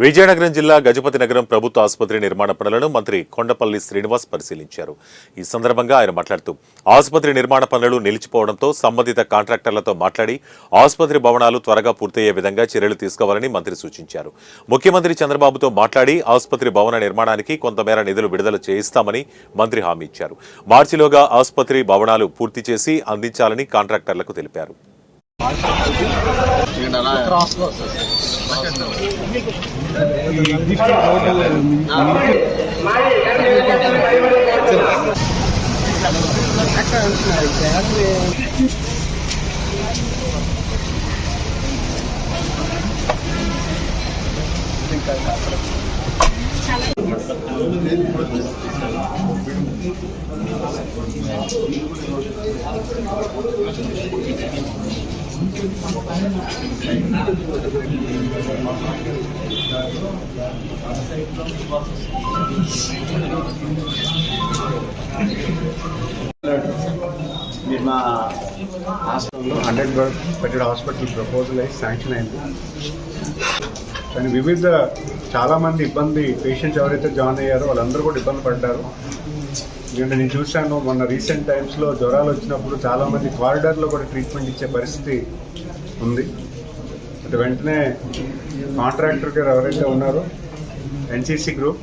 విజయనగరం జిల్లా గజపతి నగరం ప్రభుత్వ ఆసుపత్రి నిర్మాణ పనులను మంత్రి కొండపల్లి శ్రీనివాస్ పరిశీలించారు. ఈ సందర్భంగా ఆయన మాట్లాడుతూ ఆసుపత్రి నిర్మాణ పనులు నిలిచిపోవడంతో సంబంధిత కాంట్రాక్టర్లతో మాట్లాడి ఆసుపత్రి భవనాలు త్వరగా పూర్తయ్యే విధంగా చర్యలు తీసుకోవాలని మంత్రి సూచించారు. ముఖ్యమంత్రి చంద్రబాబుతో మాట్లాడి ఆసుపత్రి భవన నిర్మాణానికి కొంతమేర నిధులు విడుదల చేయిస్తామని మంత్రి హామీ ఇచ్చారు. మార్చిలోగా ఆసుపత్రి భవనాలు పూర్తి చేసి అందించాలని కాంట్రాక్టర్లకు తెలిపారు. ఎందుకంటే అలా Thank you. Thank you. మీరు మా హాస్పిటల్లో హండ్రెడ్ బెడ్ పెట్టిన హాస్పిటల్ ప్రపోజల్ అయి శాంక్షన్ అయింది. కానీ వివిధ చాలామంది ఇబ్బంది పేషెంట్స్ ఎవరైతే జాయిన్ అయ్యారో వాళ్ళందరూ కూడా ఇబ్బంది పడ్డారు. ఎందుకంటే నేను చూశాను మొన్న రీసెంట్ టైమ్స్లో జ్వరాలు వచ్చినప్పుడు చాలామంది కారిడార్లో కూడా ట్రీట్మెంట్ ఇచ్చే పరిస్థితి ఉంది. అంటే వెంటనే కాంట్రాక్టర్ గారు ఎవరైతే ఉన్నారో ఎన్సీసీ గ్రూప్